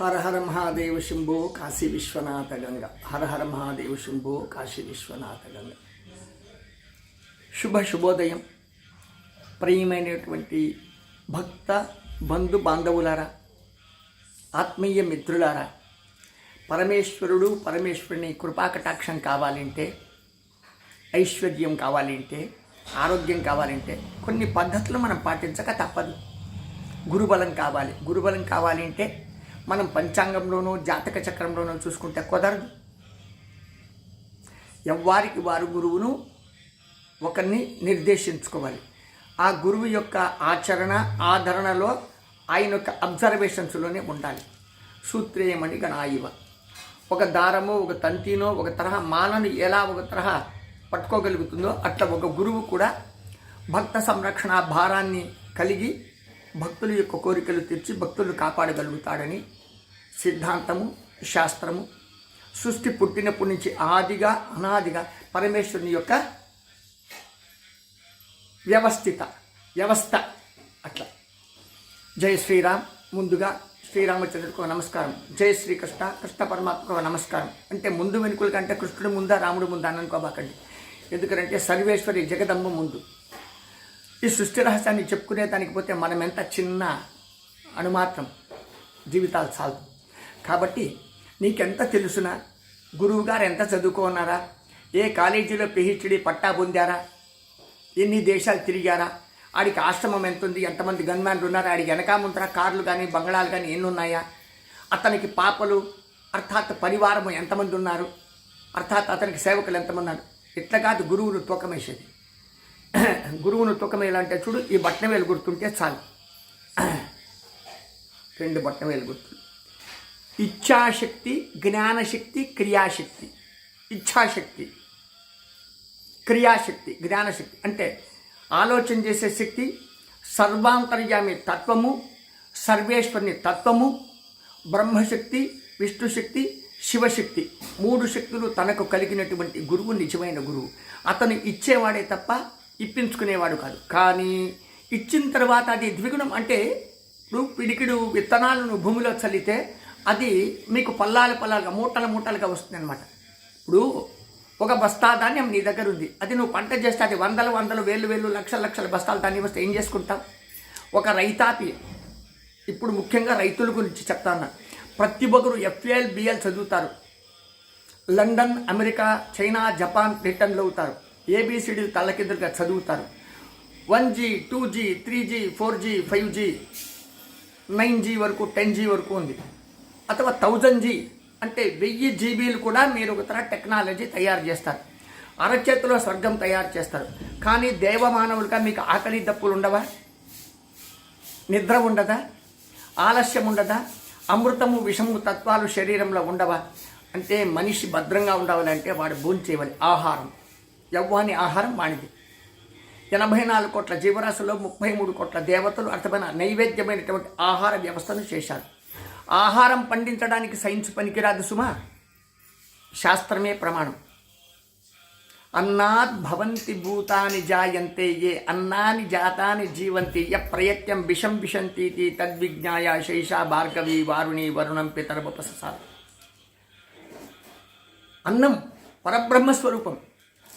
హర హర మహాదేవ శంభో కాశీ విశ్వనాథ గంగ. హర హర మహాదేవ శంభో కాశీ విశ్వనాథ గంగ. శుభ శుభోదయం. ప్రియమైనటువంటి భక్త బంధు బాంధవులారా ఆత్మీయ మిత్రులారా పరమేశ్వరుడు పరమేశ్వరుని కృపాకటాక్షం కావాలంటే ఐశ్వర్యం కావాలంటే ఆరోగ్యం కావాలంటే కొన్ని పద్ధతులు మనం పాటించక తప్పదు. గురుబలం కావాలి. గురుబలం కావాలంటే మనం పంచాంగంలోనూ జాతక చక్రంలోనూ చూసుకుంటే కుదరదు. ఎవ్వారికి వారు గురువును ఒకరిని నిర్దేశించుకోవాలి. ఆ గురువు యొక్క ఆచరణ ఆదరణలో ఆయన యొక్క అబ్జర్వేషన్స్లోనే ఉండాలి. సూత్రేయమని గణాయివ. ఒక దారమో ఒక తంతినో ఒక తరహా మాలను ఎలా ఒక తరహా పట్టుకోగలుగుతుందో అట్లా ఒక గురువు కూడా భక్త సంరక్షణ భారాన్ని కలిగి భక్తుల యొక్క కోరికలు తీర్చి భక్తులు కాపాడగలుగుతాడని సిద్ధాంతము శాస్త్రము. సృష్టి పుట్టినప్పటి నుంచి ఆదిగా అనాదిగా పరమేశ్వరుని యొక్క వ్యవస్థిత వ్యవస్థ. అట్లా. జై శ్రీరామ్. ముందుగా శ్రీరామచంద్రుడికి నమస్కారం. జై శ్రీకృష్ణ. కృష్ణ పరమాత్మకు నమస్కారం. అంటే ముందు వెనుకల కంటే కృష్ణుడు ముందా రాముడు ముందా అని అనుకోబాకండి ఎందుకంటే సర్వేశ్వరి జగదమ్మ ముందు. ఈ సృష్టి రహస్యాన్ని చెప్పుకునే దానికి పోతే మనం ఎంత చిన్న అణుమాత్రం జీవితాలు చాలు కాబట్టి నీకెంత తెలుసునా? గురువుగారు ఎంత చదువుకున్నారా? ఏ కాలేజీలో పిహెచ్డి పట్టా పొందారా? ఎన్ని దేశాలు తిరిగారా? ఆడికి ఆశ్రమం ఎంత ఉంది ఎంతమంది గన్మ్యాన్లు ఉన్నారా? ఆడికి వెనక కార్లు కానీ బంగళాలు కానీ ఎన్ని ఉన్నాయా అతనికి పాపలు అర్థాత్ పరివారము ఎంతమంది ఉన్నారు? అర్థాత్ అతనికి సేవకులు ఎంతమంది ఉన్నారు? ఇట్లా కాదు గురువును తూకమేసేది గురువును తూకమేయాలంటే చూడు ఈ బట్టనవేలు గుర్తుంటే చాలు. రెండు బట్టనవేలు గుర్తు ఇచ్చాశక్తి ఇచ్ఛాశక్తి జ్ఞానశక్తి క్రియాశక్తి. ఇచ్ఛాశక్తి క్రియాశక్తి జ్ఞానశక్తి. అంటే ఆలోచన చేసే శక్తి సర్వాంతర్యామి తత్వము సర్వేశ్వరుని తత్వము బ్రహ్మశక్తి విష్ణుశక్తి శివశక్తి. మూడు శక్తులు తనకు కలిగినటువంటి గురువు నిజమైన గురువు. అతను ఇచ్చేవాడే తప్ప ఇప్పించుకునేవాడు కాదు. కానీ ఇచ్చిన తర్వాత అది ద్విగుణం అంటే ఇప్పుడు పిడికిడు విత్తనాలను భూమిలో చల్లితే అది మీకు పల్లాలు పల్లాలుగా మూటలు మూటలుగా వస్తుంది అనమాట ఇప్పుడు ఒక బస్తా ధాన్యం నీ దగ్గర ఉంది. అది నువ్వు పంట చేస్తే అది వందలు వందలు వేలు వేలు లక్షల లక్షల బస్తాలు ధాన్యం వస్తే ఏం చేసుకుంటావు? ఒక రైతాపి ఇప్పుడు ముఖ్యంగా రైతుల గురించి చెప్తాను ప్రతి ఒక్కరు ఎఫ్ఏఎల్ బిఎల్ చదువుతారు. లండన్ అమెరికా చైనా జపాన్ బ్రిటన్లో అవుతారు. ఏబిసిడి తల్లకిద్దరుగా చదువుతారు. One G two G three G four G five G nine G వరకు టెన్ జీ వరకు ఉంది. అథవా థౌజండ్ జీ అంటే వెయ్యి జీబీలు కూడా మీరు ఒక తర టెక్నాలజీ తయారు చేస్తారు. అరచేతిలో స్వర్గం తయారు చేస్తారు. కానీ దేవమానవులుగా మీకు ఆకలి దప్పులు ఉండవా? నిద్ర ఉండదా? ఆలస్యం ఉండదా? అమృతము విషము తత్వాలు శరీరంలో ఉండవా? అంటే మనిషి భద్రంగా ఉండవాలంటే వాడు భోజనం చేయవాలి ఆహారం. యవ్వాని ఆహారం వాణిది ఎనభై నాలుగు కోట్ల జీవరాశుల్లో ముప్పై మూడు కోట్ల దేవతలు అర్థమైన నైవేద్యమైనటువంటి ఆహార వ్యవస్థను చేశారు. ఆహారం పండించడానికి సైన్స్ పనికిరాదు సుమా. శాస్త్రమే ప్రమాణం. అన్నాద్ భవంతి భూతాని జాయంతే ఏ అన్నాని జాతాని జీవంతి య ప్రయత్నం విషం విశంతీతి తద్విజ్ఞాయ శైషా భార్గవి వారుణి వరుణం పితరవపసార్ అన్నం పరబ్రహ్మస్వరూపం.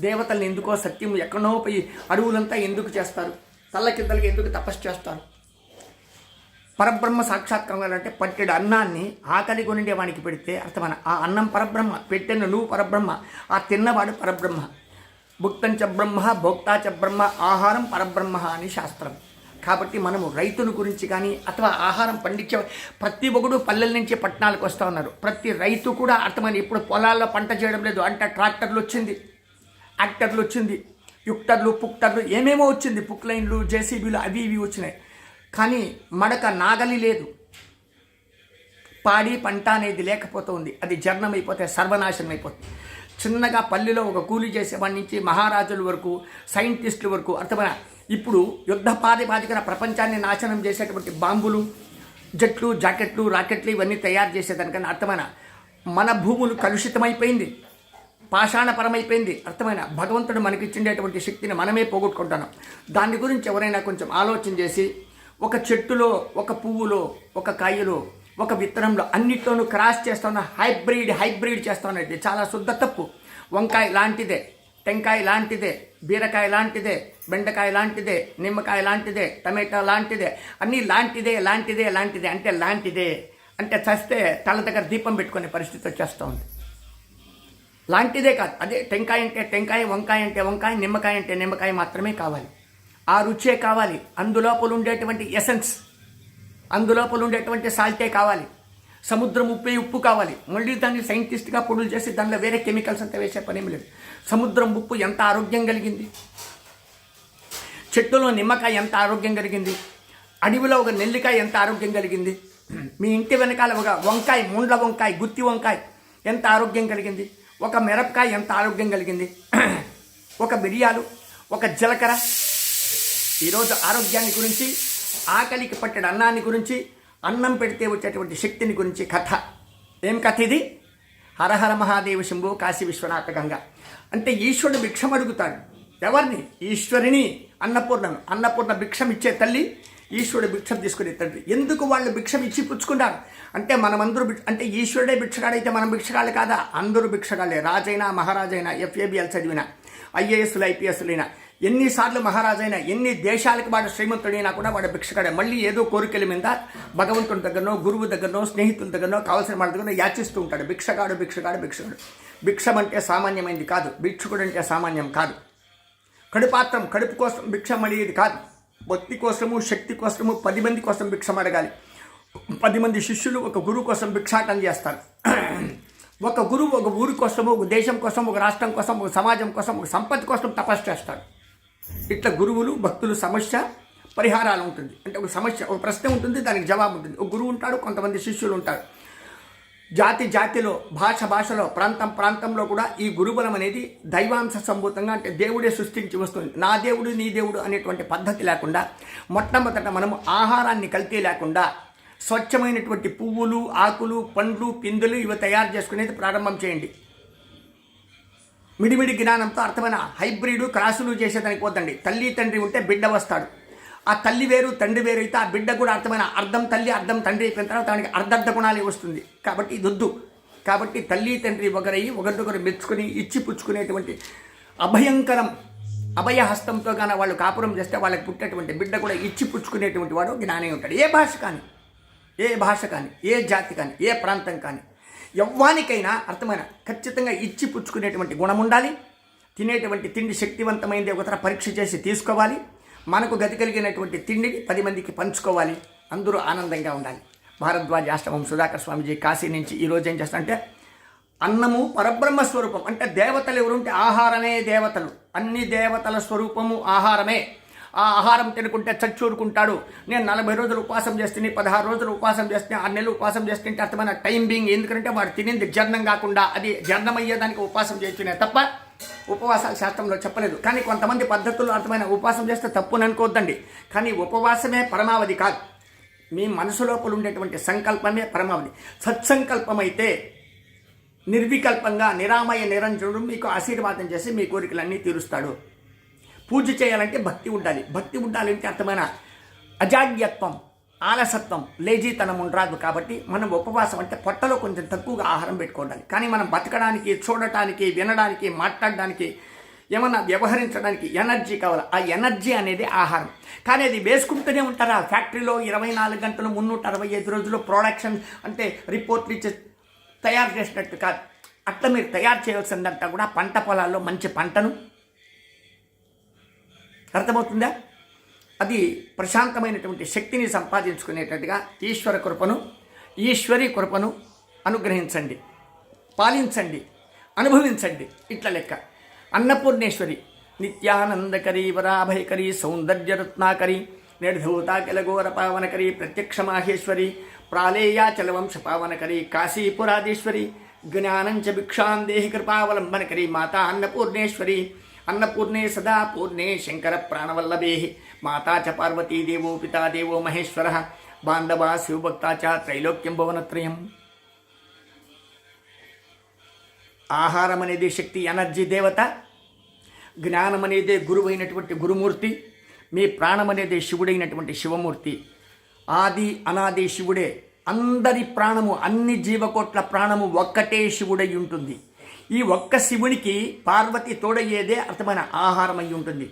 దేవతల్ని ఎందుకో సత్యం ఎక్కడో పోయి అడవులంతా ఎందుకు చేస్తారు? తల్లకిద్దలకి ఎందుకు తపస్సు చేస్తారు? పరబ్రహ్మ సాక్షాత్కారం అంటే పట్టెడు అన్నాన్ని ఆకలి కొనిండే వానికి పెడితే అర్థమైన ఆ అన్నం పరబ్రహ్మ పెట్టిన నువ్వు పరబ్రహ్మ ఆ తిన్నవాడు పరబ్రహ్మ. భుక్తంచ బ్రహ్మ భోక్తాచ బ్రహ్మ ఆహారం పరబ్రహ్మ అని శాస్త్రం. కాబట్టి మనము రైతును గురించి కానీ అథవా ఆహారం పండించే ప్రతి ఒక్కడు పల్లెల నుంచి పట్టణాలకు వస్తూ ఉన్నారు. ప్రతి రైతు కూడా అర్థమైన ఇప్పుడు పొలాల్లో పంట చేయడం లేదు. అంటే ట్రాక్టర్లు వచ్చింది. యాక్టర్లు వచ్చింది యుక్టర్లు పుక్టర్లు ఏమేమో వచ్చింది పుక్లైన్లు జేసీబీలు అవి ఇవి వచ్చినాయి. కానీ మడక నాగలి లేదు. పాడి పంట అనేది లేకపోతుంది. అది జర్ణమైపోతే సర్వనాశనం అయిపోతుంది. చిన్నగా పల్లెలో ఒక కూలి చేసేవాడి నుంచి మహారాజుల వరకు సైంటిస్టుల వరకు అర్థమైన ఇప్పుడు యుద్ధ ప్రాతిపాదికన ప్రపంచాన్ని నాశనం చేసేటువంటి బాంబులు జట్లు జాకెట్లు రాకెట్లు ఇవన్నీ తయారు చేసేదానికన్నా అర్థమైన మన భూములు కలుషితమైపోయింది. పాషాణపరమైపోయింది. అర్థమైన? భగవంతుడు మనకిచ్చిండేటువంటి శక్తిని మనమే పోగొట్టుకుంటున్నాం దాని గురించి ఎవరైనా కొంచెం ఆలోచన చేసి ఒక చెట్టులో ఒక పువ్వులో ఒక కాయలో ఒక విత్తనంలో అన్నిట్లోనూ క్రాస్ చేస్తున్న హైబ్రిడ్ హైబ్రిడ్ చేస్తానైతే చాలా శుద్ధ తప్పు. వంకాయ లాంటిదే టెంకాయ లాంటిదే బీరకాయ లాంటిదే బెండకాయ లాంటిదే నిమ్మకాయ లాంటిదే టమాటా లాంటిదే అన్నీ లాంటిదే లాంటిదే లాంటిదే అంటే లాంటిదే అంటే చస్తే తల దగ్గర దీపం పెట్టుకునే పరిస్థితి వచ్చేస్తూ ఉంది. లాంటిదే కాదు. అదే టెంకాయ అంటే టెంకాయ వంకాయ అంటే వంకాయ నిమ్మకాయ అంటే నిమ్మకాయ మాత్రమే కావాలి. ఆ రుచే కావాలి. అందులోపల ఉండేటువంటి ఎసెన్స్ అందులోపల ఉండేటువంటి సాల్టే కావాలి. సముద్రం ఉప్పే ఉప్పు కావాలి. మళ్ళీ దాన్ని సైంటిస్ట్గా పొడులు చేసి దానిలో వేరే కెమికల్స్ అంతా వేసే పనేం లేదు. సముద్రం ఉప్పు ఎంత ఆరోగ్యం కలిగింది? చెట్టులో నిమ్మకాయ ఎంత ఆరోగ్యం కలిగింది? అడవిలో ఒక నెల్లికాయ ఎంత ఆరోగ్యం కలిగింది? మీ ఇంటి వెనకాల ఒక వంకాయ ముండ్ల వంకాయ గుత్తి వంకాయ ఎంత ఆరోగ్యం కలిగింది? ఒక మిరపకాయ ఎంత ఆరోగ్యం కలిగింది? ఒక మిరియాలు ఒక జీలకర్ర. ఈరోజు ఆరోగ్యాన్ని గురించి ఆకలికి పట్టిన అన్నాన్ని గురించి అన్నం పెడితే వచ్చేటువంటి శక్తిని గురించి కథ. ఏం కథ ఇది? హరహర మహాదేవ శంభు కాశీ విశ్వనాథ గంగ. అంటే ఈశ్వరుడు భిక్షం అడుగుతాడు. ఎవరిని? ఈశ్వరిని. అన్నపూర్ణను. అన్నపూర్ణ భిక్షం ఇచ్చే తల్లి ఈశ్వరుడు భిక్షం తీసుకునే తండ్రి. ఎందుకు వాళ్ళు భిక్షం ఇచ్చి పుచ్చుకున్నారు? అంటే మనమందరూ భిక్ష అంటే ఈశ్వరుడే భిక్షగాడైతే మనం భిక్షగాళ్ళు కాదా? అందరూ భిక్షగాళ్ళే. రాజైనా మహారాజైనా ఎఫ్ఏబిఎల్ చదివిన ఐఏఎస్లు ఐపీఎస్లైనా ఎన్నిసార్లు మహారాజైనా ఎన్ని దేశాలకు వాడు శ్రీమంతుడైనా కూడా వాడు భిక్షగాడే. మళ్ళీ ఏదో కోరికల మీద భగవంతుడి దగ్గరనో గురువు దగ్గరనో స్నేహితుల దగ్గరనో కావాల్సిన వాళ్ళ దగ్గర యాచిస్తూ ఉంటాడు. భిక్షగాడు భిక్షగాడు భిక్షగాడు. భిక్షం అంటే సామాన్యమైనది కాదు. భిక్షకుడు అంటే సామాన్యం కాదు. కడుపాత్రం కడుపు కోసం భిక్షం అడిగేది కాదు. భక్తి కోసము శక్తి కోసము పది మంది కోసం భిక్షం అడగాలి. పది మంది శిష్యులు ఒక గురువు కోసం భిక్షాటం చేస్తారు. ఒక గురువు ఒక ఊరి కోసము ఒక దేశం కోసం ఒక రాష్ట్రం కోసం ఒక సమాజం కోసం ఒక సంపత్తి కోసం తపస్సు చేస్తాడు ఇట్లా గురువులు భక్తులు సమస్య పరిహారాలు ఉంటుంది. అంటే ఒక సమస్య ఒక ప్రశ్న ఉంటుంది దానికి జవాబు ఉంటుంది. ఒక గురువు ఉంటాడు కొంతమంది శిష్యులు ఉంటారు. జాతి జాతిలో భాష భాషలో ప్రాంతం ప్రాంతంలో కూడా ఈ గురుబలం అనేది దైవాంశ సంభూతంగా అంటే దేవుడే సృష్టించి వస్తుంది. నా దేవుడు నీ దేవుడు అనేటువంటి పద్ధతి లేకుండా మొట్టమొదట మనము ఆహారాన్ని కల్తీ లేకుండా స్వచ్ఛమైనటువంటి పువ్వులు ఆకులు పండ్లు పిందులు ఇవి తయారు చేసుకునేది ప్రారంభం చేయండి. మిడిమిడి జ్ఞానంతో అర్థమైన హైబ్రిడ్ క్రాసులు చేసేదానికి పోతండి తల్లి తండ్రి ఉంటే బిడ్డ వస్తాడు. ఆ తల్లి వేరు తండ్రి వేరు అయితే ఆ బిడ్డ కూడా అర్థమైన అర్థం తల్లి అర్థం తండ్రి అయిపోయిన తర్వాత దానికి అర్ధర్థ గుణాలే వస్తుంది. కాబట్టి ఇది వద్దు. కాబట్టి తల్లి తండ్రి ఒకరయ్యి ఒకరినొకరు మెచ్చుకొని ఇచ్చి పుచ్చుకునేటువంటి అభయంకరం అభయహస్తంతో కానీ వాళ్ళు కాపురం చేస్తే వాళ్ళకి పుట్టేటువంటి బిడ్డ కూడా ఇచ్చి పుచ్చుకునేటువంటి వాడు జ్ఞానే ఉంటాడు. ఏ భాష కానీ ఏ భాష కానీ ఏ జాతి కానీ ఏ ప్రాంతం కానీ ఎవ్వానికైనా అర్థమైన ఖచ్చితంగా ఇచ్చి పుచ్చుకునేటువంటి గుణం ఉండాలి. తినేటువంటి తిండి శక్తివంతమైంది ఒకతర పరీక్ష చేసి తీసుకోవాలి. మనకు గతి కలిగినటువంటి తిండిని పది మందికి పంచుకోవాలి. అందరూ ఆనందంగా ఉండాలి. భారద్వాజ ఆశ్రమం సుధాకర్ స్వామిజీ కాశీ నుంచి ఈరోజు ఏం చేస్తారంటే అన్నము పరబ్రహ్మ స్వరూపం అంటే దేవతలు ఎవరుంటే ఆహారమే దేవతలు. అన్ని దేవతల స్వరూపము ఆహారమే. ఆ ఆహారం తినుకుంటే చచ్చూరుకుంటాడు. నేను నలభై రోజులు ఉపవాసం చేస్తే పదహారు రోజులు ఉపవాసం చేస్తే ఆరు నెలలు ఉపవాసం చేస్తుంటే అర్థమైన టైం బీయింగ్. ఎందుకంటే వాడు తినింది జీర్ణం కాకుండా అది జీర్ణమయ్యేదానికి ఉపవాసం చేస్తున్నాయి తప్ప ఉపవాసాలు శాస్త్రంలో చెప్పలేదు. కానీ కొంతమంది పద్ధతుల్లో అర్థమైన ఉపవాసం చేస్తే తప్పుని అనుకోవద్దండి. కానీ ఉపవాసమే పరమావధి కాదు. మీ మనసు లోపల ఉండేటువంటి సంకల్పమే పరమావధి. సత్సంకల్పమైతే నిర్వికల్పంగా నిరామయ నిరంజనుడు మీకు ఆశీర్వాదం చేసి మీ కోరికలన్నీ తీరుస్తాడు. పూజ చేయాలంటే భక్తి ఉండాలి. భక్తి ఉండాలంటే అర్థమైన అజాడ్యత్వం ఆలసత్వం లేజీతనం ఉండరాదు కాబట్టి మనం ఉపవాసం అంటే పొట్టలో కొంచెం తక్కువగా ఆహారం పెట్టుకోవాలి కానీ మనం బతకడానికి చూడటానికి వినడానికి మాట్లాడడానికి ఏమన్నా వ్యవహరించడానికి ఎనర్జీ కావాలి. ఆ ఎనర్జీ అనేది ఆహారం. కానీ అది వేసుకుంటూనే ఉంటారా? ఫ్యాక్టరీలో ఇరవై నాలుగు గంటలు మున్నూట అరవై ఐదు రోజులు ప్రొడక్షన్ అంటే రిపోర్ట్లు ఇచ్చి తయారు చేసినట్టు కాదు. అట్లా మీరు తయారు చేయాల్సిందంతా కూడా పంట పొలాల్లో మంచి పంటను. అర్థమవుతుందా? అది ప్రశాంతమైనటువంటి శక్తిని సంపాదించుకునేటట్టుగా ఈశ్వర కృపను ఈశ్వరి కృపను అనుగ్రహించండి పాలించండి అనుభవించండి. ఇట్ల లెక్క. అన్నపూర్ణేశ్వరి నిత్యానందకరీ వరాభయకరి సౌందర్యరత్నాకరి నిర్ధూతాకిల ఘోర పావనకరి ప్రత్యక్ష మాహేశ్వరి ప్రాళేయాచల వంశ పావనకరి కాశీపురాధీశ్వరి జ్ఞానంచ భిక్షాం దేహి కృపావలంబనకరి మాతా అన్నపూర్ణేశ్వరి అన్నపూర్ణే సదా పూర్ణే శంకర ప్రాణవల్లభే మాతా చ పార్వతీదేవో పితాదేవో మహేశ్వర. బాంధవా శివభక్తా త్రైలోక్యం భవనత్రయం. ఆహారం అనేది శక్తి ఎనర్జీ దేవత. జ్ఞానం అనేది గురువైనటువంటి గురుమూర్తి. మీ ప్రాణం అనేది శివుడైనటువంటి శివమూర్తి. ఆది అనాది శివుడే. అందరి ప్రాణము అన్ని జీవకోట్ల ప్రాణము ఒక్కటే శివుడై ఉంటుంది. ఈ ఒక్క శివునికి పార్వతి తోడయ్యేదే అర్థమైన ఆహారం అయి ఉంటుంది.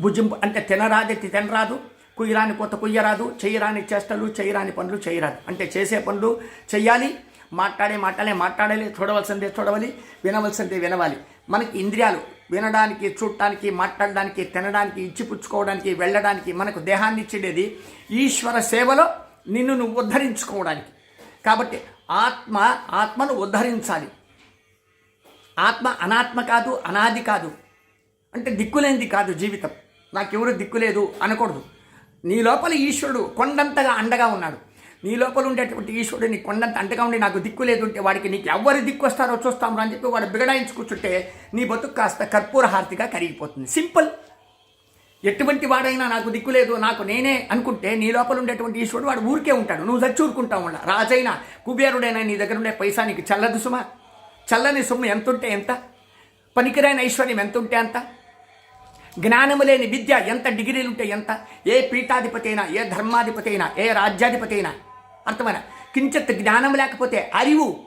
భుజింపు అంటే తినరాది తినరాదు. కుయ్యరాని కొత్త కుయ్యరాదు. చేయరాని చేష్టలు చేయరాని పనులు చేయరాదు అంటే చేసే పనులు చేయాలి మాట్లాడే మాట్లాడే మాట్లాడాలి. చూడవలసిందే చూడవాలి. వినవలసిందే వినవాలి. మనకి ఇంద్రియాలు వినడానికి చూడటానికి మాట్లాడడానికి తినడానికి ఇచ్చిపుచ్చుకోవడానికి వెళ్ళడానికి మనకు దేహాన్ని ఇచ్చేది ఈశ్వర సేవలో నిన్ను నువ్వు ఉద్ధరించుకోవడానికి. కాబట్టి ఆత్మ ఆత్మను ఉద్ధరించాలి. ఆత్మ అనాత్మ కాదు అనాది కాదు. అంటే దిక్కులేనిది కాదు జీవితం. నాకెవరు దిక్కులేదు అనకూడదు. నీ లోపల ఈశ్వరుడు కొండంతగా అండగా ఉన్నాడు. నీ లోపల ఉండేటువంటి ఈశ్వరుడు నీ కొండంత అండగా ఉండి నాకు దిక్కు లేదు ఉంటే వాడికి నీకు ఎవరు దిక్కు వస్తారో చూస్తాం అని చెప్పి వాడు బిగడాయించుకుంటుంటే నీ బతుకు కాస్త కర్పూర హారతిగా కరిగిపోతుంది. సింపుల్. ఎటువంటి వాడైనా నాకు దిక్కు లేదు నాకు నేనే అనుకుంటే నీ లోపల ఉండేటువంటి ఈశ్వరుడు వాడు ఊరికే ఉంటాడు. నువ్వు చచ్చూరుకుంటావు ఉండ. రాజైనా కుబేరుడైనా నీ దగ్గర ఉండే పైసా నీకు చల్లదు సుమ. చల్లని సొమ్ము ఎంత ఉంటే ఎంత? పనికిరైన ఐశ్వర్యం ఎంత ఉంటే అంత? జ్ఞానము లేని విద్య ఎంత డిగ్రీలు ఉంటే ఎంత? ఏ పీఠాధిపతి అయినా ఏ ధర్మాధిపతి అయినా ఏ రాజ్యాధిపతి అయినా. అర్థమైన? కించిత్ జ్ఞానం లేకపోతే అరివు.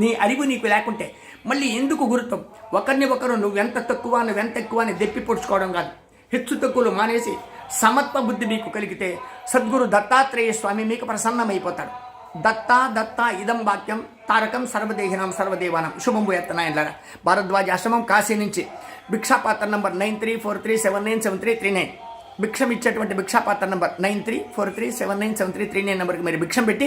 నీ అరివు నీకు లేకుంటే మళ్ళీ ఎందుకు గురుత్వం? ఒకరిని ఒకరు నువ్వెంత తక్కువ నువ్వెంత ఎక్కువ అని దెప్పి పొడుచుకోవడం కాదు. హెచ్చు తక్కువలు మానేసి సమత్వ బుద్ధి మీకు కలిగితే సద్గురు దత్తాత్రేయ స్వామి మీకు ప్రసన్నమైపోతాడు. దత్తా దత్తా ఇదం వాక్యం తారకం సర్వదేహినాం సర్వదేవానం. శుభం ఎత్తనాయనలారా భారద్వాజ ఆశ్రమం కాశీ నుంచి భిక్షాపాత్ర number nine three four three seven nine seven three three nine. భిక్షం ఇచ్చేటువంటి భిక్షాపాత్ర number nine three four three seven nine seven three three nine నెంబర్కి మీరు భిక్షం పెట్టి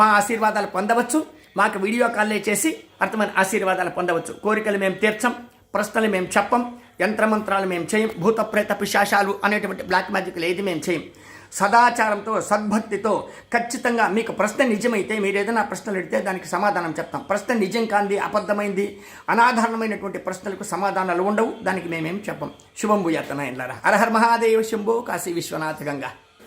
మా ఆశీర్వాదాలు పొందవచ్చు. మాకు వీడియో కాల్లే చేసి అర్థమైన ఆశీర్వాదాలు పొందవచ్చు. కోరికలు మేము తీర్చం ప్రశ్నలు మేము చెప్పం యంత్రమంత్రాలు మేము చేయం భూత ప్రేత పిశాచాలు అనేటువంటి బ్లాక్ మ్యాజిక్లు ఏది మేము చేయం. సదాచారంతో సద్భక్తితో ఖచ్చితంగా మీకు ప్రశ్న నిజమైతే మీరు ఏదైనా ప్రశ్నలు అడిగితే దానికి సమాధానం చెప్తాం. ప్రశ్న నిజం కాంది అబద్ధమైంది అనాధారణమైనటువంటి ప్రశ్నలకు సమాధానాలు ఉండవు. దానికి మేమేం చెప్పం. శుభం భూయాతన హరహర్ మహాదేవ శంభో కాశీ విశ్వనాథ గంగా.